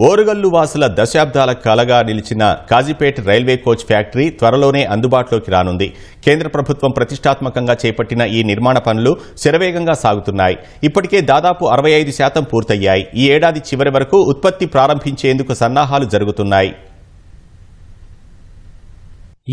ఓరుగల్లు వాసుల దశాబ్దాల కలగా నిలిచిన కాజీపేట రైల్వే కోచ్ ఫ్యాక్టరీ త్వరలోనే అందుబాటులోకి రానుంది. కేంద్ర ప్రభుత్వం ప్రతిష్టాత్మకంగా చేపట్టిన ఈ నిర్మాణ పనులు శరవేగంగా సాగుతున్నాయి. ఇప్పటికే దాదాపు అరవై ఐదు శాతం పూర్తయ్యాయి. ఈ ఏడాది చివరి వరకు ఉత్పత్తి ప్రారంభించేందుకు సన్నాహాలు జరుగుతున్నాయి.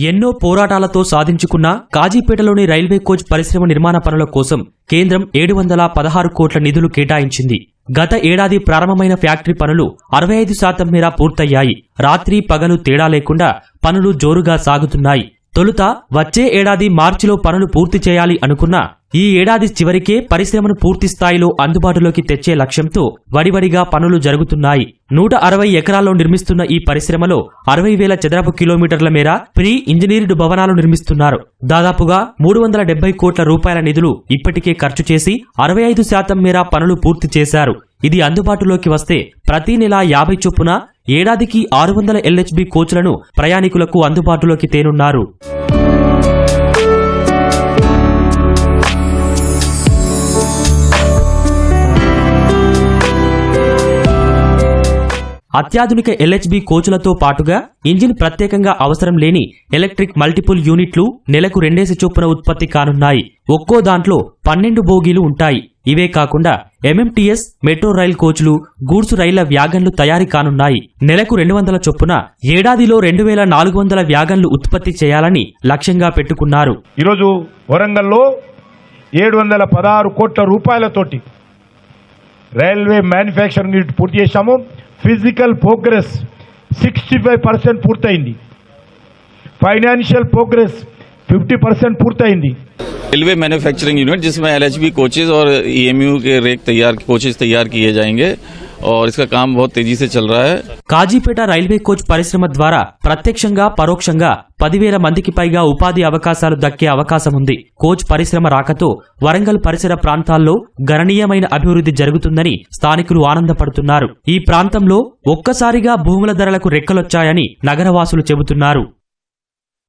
ఎన్నో పోరాటాలతో సాధించుకున్న కాజీపేటలోని రైల్వే కోచ్ పరిశ్రమ నిర్మాణ పనుల కోసం కేంద్రం ఏడు వందల పదహారు కోట్ల నిధులు కేటాయించింది. గత ఏడాది ప్రారంభమైన ఫ్యాక్టరీ పనులు అరవై ఐదు శాతం మేర పూర్తయ్యాయి. రాత్రి పగలు తేడా లేకుండా పనులు జోరుగా సాగుతున్నాయి. తొలుత వచ్చే ఏడాది మార్చిలో పనులు పూర్తి చేయాలి అనుకున్న ఈ ఏడాది చివరికే పరిశ్రమను పూర్తి స్థాయిలో అందుబాటులోకి తెచ్చే లక్ష్యంతో వడివడిగా పనులు జరుగుతున్నాయి. నూట అరవై ఎకరాల్లో నిర్మిస్తున్న ఈ పరిశ్రమలో అరవై వేల చదరపు కిలోమీటర్ల మేర ప్రీ ఇంజనీర్డ్ భవనాలు నిర్మిస్తున్నారు. దాదాపుగా మూడు వందల డెబ్బై కోట్ల రూపాయల నిధులు ఇప్పటికే ఖర్చు చేసి అరవై ఐదు శాతం మేర పనులు పూర్తి చేశారు. ఇది అందుబాటులోకి వస్తే ప్రతి నెల యాభై చొప్పున ఏడాదికి ఆరు వందల ఎల్హెచ్బి కోచ్లను ప్రయాణికులకు అందుబాటులోకి తేనున్నారు. అత్యాధునిక ఎల్హెచ్బి కోచ్లతో పాటుగా ఇంజిన్ ప్రత్యేకంగా అవసరం లేని ఎలక్ట్రిక్ మల్టిపుల్ యూనిట్లు నెలకు రెండేసి చొప్పున ఉత్పత్తి కానున్నాయి. ఒక్కో దాంట్లో పన్నెండు బోగీలు ఉంటాయి. ఇవే కాకుండా ఎంఎంటీఎస్ మెట్రో రైల్ కోచ్లు గూడ్స్ రైళ్ళ వ్యాగన్లు తయారీ కానున్నాయి. నెలకు రెండు వందల చొప్పున ఏడాదిలో రెండు వేల నాలుగు వందల వ్యాగన్లు ఉత్పత్తి చేయాలని లక్ష్యంగా పెట్టుకున్నారు. ఈరోజు వరంగల్లో ఏడు వందల పదహారు కోట్ల రూపాయలతోటి రైల్వే మ్యానుఫ్యాక్చరింగ్ యూనిట్ పూర్తి చేశాము. Physical progress sixty five percent పూర్తయింది. ఫైనాన్షియల్ ప్రోగ్రెస్ ఫిఫ్టీ పర్సెంట్ పూర్తయింది. रेलवे मैन्युफैक्चरिंग यूनिट जिसमें एलएचबी कोचेज और ईएमयू के रेक तैयार कोचेज तैयार किए जाएंगे और इसका काम बहुत तेजी से चल रहा है కాజీపేట రైల్వే కోచ్ పరిశ్రమ ద్వారా ప్రత్యక్షంగా పరోక్షంగా పదివేల మందికి పైగా ఉపాధి అవకాశాలు దక్కే అవకాశం ఉంది కోచ్ పరిశ్రమ రాకతో వరంగల్ పరిసర ప్రాంతాల్లో గణనీయమైన అభివృద్ధి జరుగుతుందని స్థానికులు ఆనందపడుతున్నారు ఈ ప్రాంతంలో ఒక్కసారిగా భూముల ధరలకు రెక్కలొచ్చాయని నగరవాసులు చెబుతున్నారు